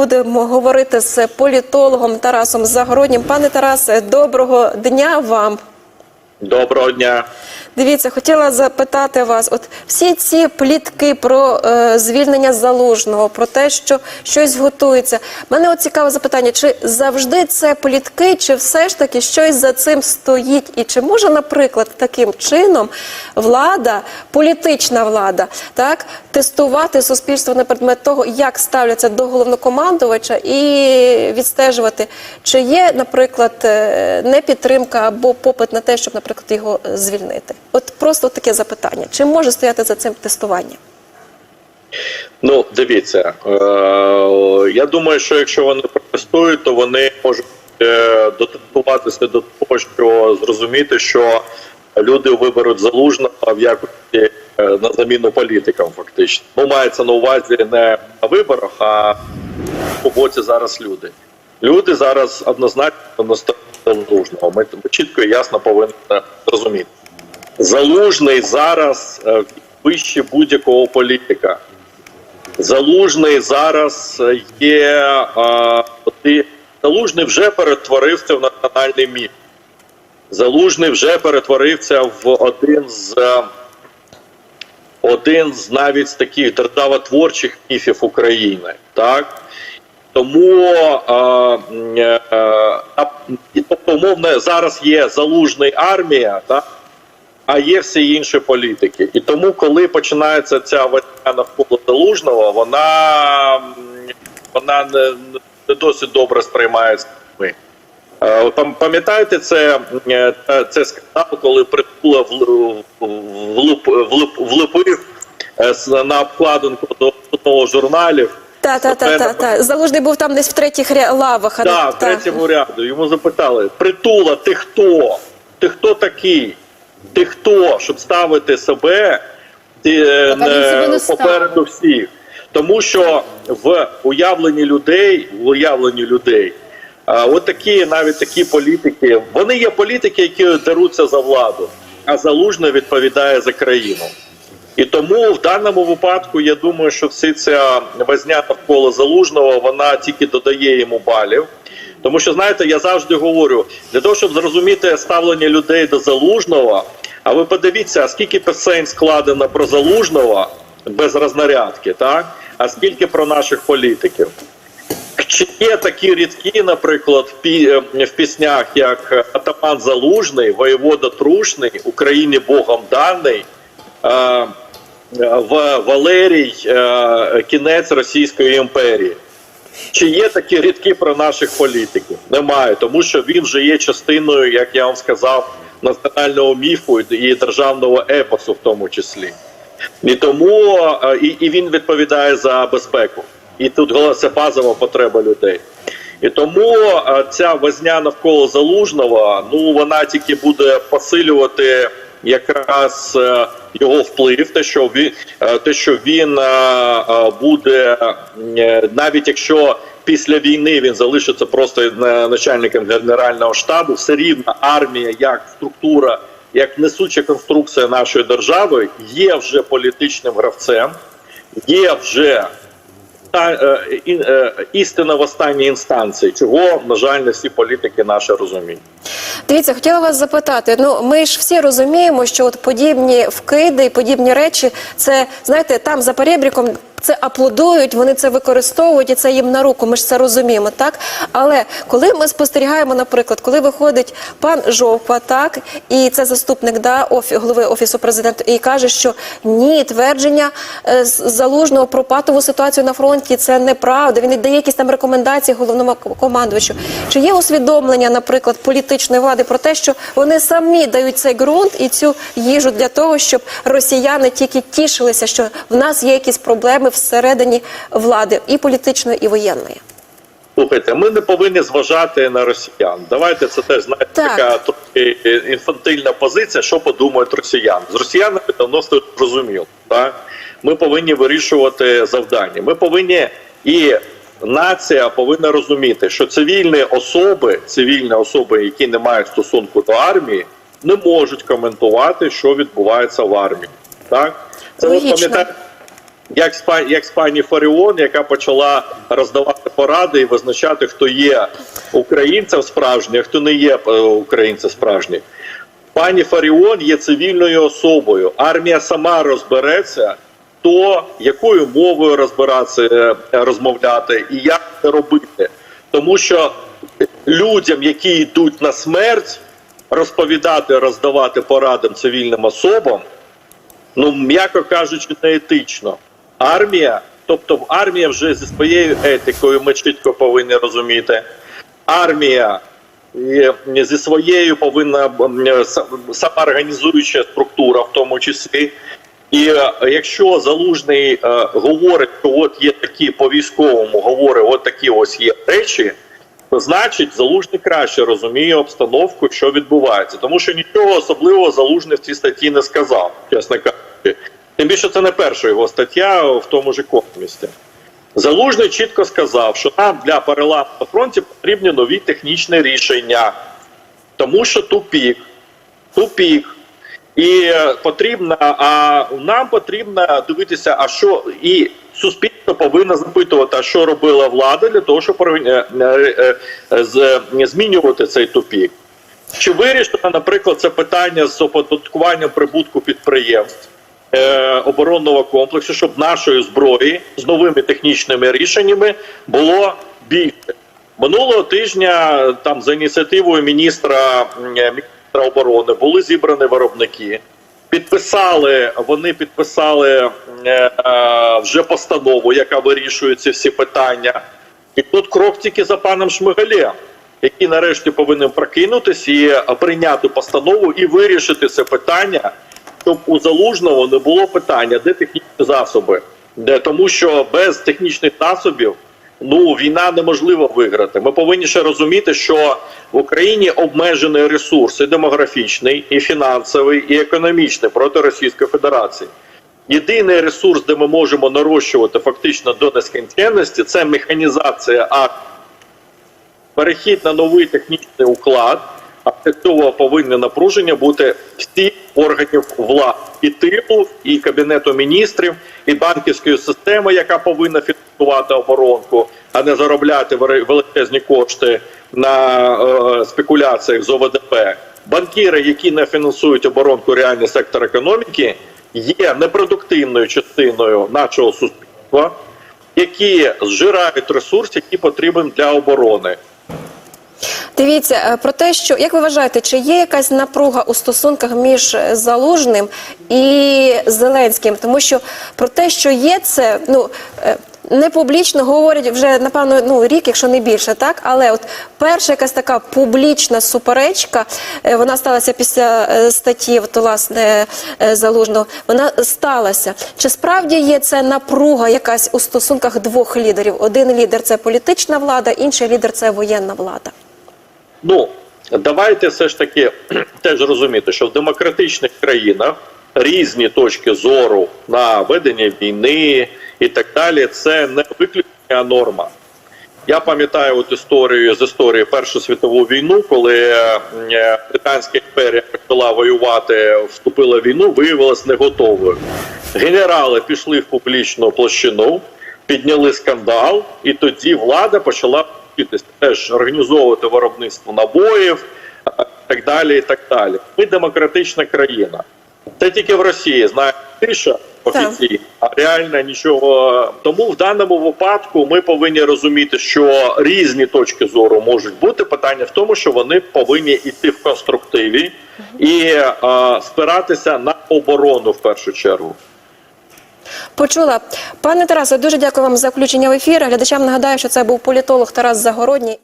будемо говорити з політологом Тарасом Загороднім. Пане Тарасе, доброго дня вам. Доброго дня. Дивіться, хотіла запитати вас: от всі ці плітки про е, звільнення залужного, про те, що щось готується. Мене от цікаве запитання: чи завжди це плітки, чи все ж таки щось за цим стоїть? І чи може, наприклад, таким чином влада, політична влада, так тестувати суспільство на предмет того, як ставляться до головнокомандувача, і відстежувати, чи є, наприклад, е, непідтримка або попит на те, щоб, наприклад, його звільнити? От просто таке запитання: чи може стояти за цим тестування? Ну, дивіться, е, я думаю, що якщо вони протестують, то вони можуть е, дотестуватися до того, що зрозуміти, що люди виберуть залужного в якості е, на заміну політикам, фактично. Ну, мається на увазі не на виборах, а по боці зараз люди. Люди зараз однозначно на стороні залужного. Ми, чітко і ясно повинні це зрозуміти. Залужний зараз е, вище будь-якого політика. Залужний зараз е, є. е, ти- Залужний вже перетворився в національний міф. Залужний вже перетворився в один з один з навіть таких державотворчих міфів України. Так? Тому е, а, тобто, умовно, зараз є залужний армія, так? А є всі інші політики. І тому, коли починається ця війна навколо залужного, вона, вона не, не досить добре сприймається. Е, Пам'ятаєте, це, е, це- скандал, коли притула влуп, влуп, влуп, влупив е, на обкладинку до одного журналів. Та, та, та, та, та. Залужний був там десь в третіх лавах. Так, в третьому ряду. Йому запитали: Притула, ти хто? Ти хто такий? Ти хто, щоб ставити себе ти, е, він себе не попереду всіх? Тому що в уявленні людей, в уявленні людей, от такі, навіть такі політики, вони є політики, які деруться за владу, а залужно відповідає за країну. І тому в даному випадку я думаю, що всі ця возня навколо залужного вона тільки додає йому балів. Тому що знаєте, я завжди говорю для того, щоб зрозуміти ставлення людей до залужного. А ви подивіться, а скільки пісень складено про залужного без рознарядки, так? А скільки про наших політиків? Чи є такі рідкі, наприклад, в е, піснях, як Атаман Залужний, Воєвода Трушний, Україні Богом даний, е, в Валерій е, кінець Російської імперії. Чи є такі рідки про наших політиків? Немає, тому що він вже є частиною, як я вам сказав, національного міфу і державного епосу, в тому числі. І тому е, і, і він відповідає за безпеку. І тут це базова потреба людей. І тому е, ця возня навколо залужного, ну вона тільки буде посилювати якраз е, його вплив, те, що він е, те, що він е, буде навіть якщо після війни він залишиться просто начальником генерального штабу, все рівно армія як структура, як несуча конструкція нашої держави є вже політичним гравцем, є вже та істина в останній інстанції, чого на жаль не всі політики наші розуміють. Дивіться, хотіла вас запитати. Ну ми ж всі розуміємо, що от подібні вкиди і подібні речі, це знаєте, там за перебріком це аплодують, вони це використовують і це їм на руку. Ми ж це розуміємо, так? Але коли ми спостерігаємо, наприклад, коли виходить пан Жовква, так і це заступник да, офі, голови офісу президента, і каже, що ні, твердження е, залужного про патову ситуацію на фронті це неправда. Він дає якісь там рекомендації головному командувачу. Чи є усвідомлення, наприклад, політичної влади про те, що вони самі дають цей ґрунт і цю їжу для того, щоб росіяни тільки тішилися, що в нас є якісь проблеми всередині влади і політичної, і воєнної. Слухайте, ми не повинні зважати на росіян. Давайте це теж знаєте, Так. така трохи інфантильна позиція, що подумають росіяни. З росіянами давно зрозуміло. Так? Ми повинні вирішувати завдання. Ми повинні і нація повинна розуміти, що цивільні особи, цивільні особи, які не мають стосунку до армії, не можуть коментувати, що відбувається в армії. Так це ви пам'ятаєте. Як як з пані Фаріон, яка почала роздавати поради і визначати, хто є українцем справжнім, а хто не є е, українцем справжнім. Пані Фаріон є цивільною особою. Армія сама розбереться, то якою мовою розбиратися, е, розмовляти і як це робити. Тому що людям, які йдуть на смерть, розповідати, роздавати порадам цивільним особам, ну м'яко кажучи, неетично. Армія, тобто армія вже зі своєю етикою, ми чітко повинні розуміти. Армія зі своєю повинна самоорганізуюча структура, в тому числі. І е, якщо залужний е, говорить, що от є такі по військовому, говорить, от такі ось є речі, то значить залужний краще розуміє обстановку, що відбувається, тому що нічого особливого залужний в цій статті не сказав, чесно кажучи. Тим більше це не перша його стаття в тому ж економісті. Залужний чітко сказав, що нам для переламу на фронті потрібні нові технічні рішення, тому що тупік, тупік. І потрібно, а нам потрібно дивитися, а що і суспільство повинно запитувати, а що робила влада для того, щоб е, е, е, змінювати цей тупік. Чи вирішено, наприклад, це питання з оподаткуванням прибутку підприємств оборонного комплексу, щоб нашої зброї з новими технічними рішеннями було більше? Минулого тижня там за ініціативою міністра, е, міністра оборони були зібрані виробники. Підписали, вони підписали е, е, вже постанову, яка вирішує ці всі питання. І тут крок тільки за паном Шмигалем, який нарешті повинен прокинутися і е, прийняти постанову і вирішити це питання, щоб у залужного не було питання, де технічні засоби. Де, тому що без технічних засобів ну війна неможливо виграти. Ми повинні ще розуміти, що в Україні обмежений ресурс і демографічний, і фінансовий, і економічний проти Російської Федерації. Єдиний ресурс, де ми можемо нарощувати фактично до нескінченності, це механізація армії. Перехід на новий технічний уклад, а для цього повинні напруження бути всіх органів влади і тилу, і кабінету міністрів, і банківської системи, яка повинна фінансувати оборонку, а не заробляти величезні кошти на е, спекуляціях з ОВДП. Банкіри, які не фінансують оборонку, реальний сектор економіки, є непродуктивною частиною нашого суспільства, які зжирають ресурс, який потрібен для оборони. Дивіться е, про те, що як ви вважаєте, чи є якась напруга у стосунках між е, залужним і Зеленським? Тому що про те, що є це, ну е, не публічно говорять вже напевно ну рік, якщо не більше, так але от перша якась така публічна суперечка, вона сталася після статті, от, власне залужного. Вона сталася. Чи справді є це напруга якась у стосунках двох лідерів? Один лідер це політична влада, інший лідер це воєнна влада. Ну, давайте все ж таки теж розуміти, що в демократичних країнах різні точки зору на ведення війни і так далі, це не виключення, норма. Я пам'ятаю от історію з історії Першу світову війну, коли е, Британська імперія почала воювати, вступила в війну, виявилась не готовою. Генерали пішли в публічну площину, підняли скандал, і тоді влада почала вчитися теж організовувати виробництво набоїв, е, так далі. І так далі. Ми демократична країна. Це тільки в Росії знає тиша офіційна, а реально нічого. Тому в даному випадку ми повинні розуміти, що різні точки зору можуть бути. Питання в тому, що вони повинні йти в конструктиві і е, спиратися на оборону в першу чергу. Почула. Пане Тарасе, дуже дякую вам за включення в ефір. Глядачам нагадаю, що це був політолог Тарас Загородній.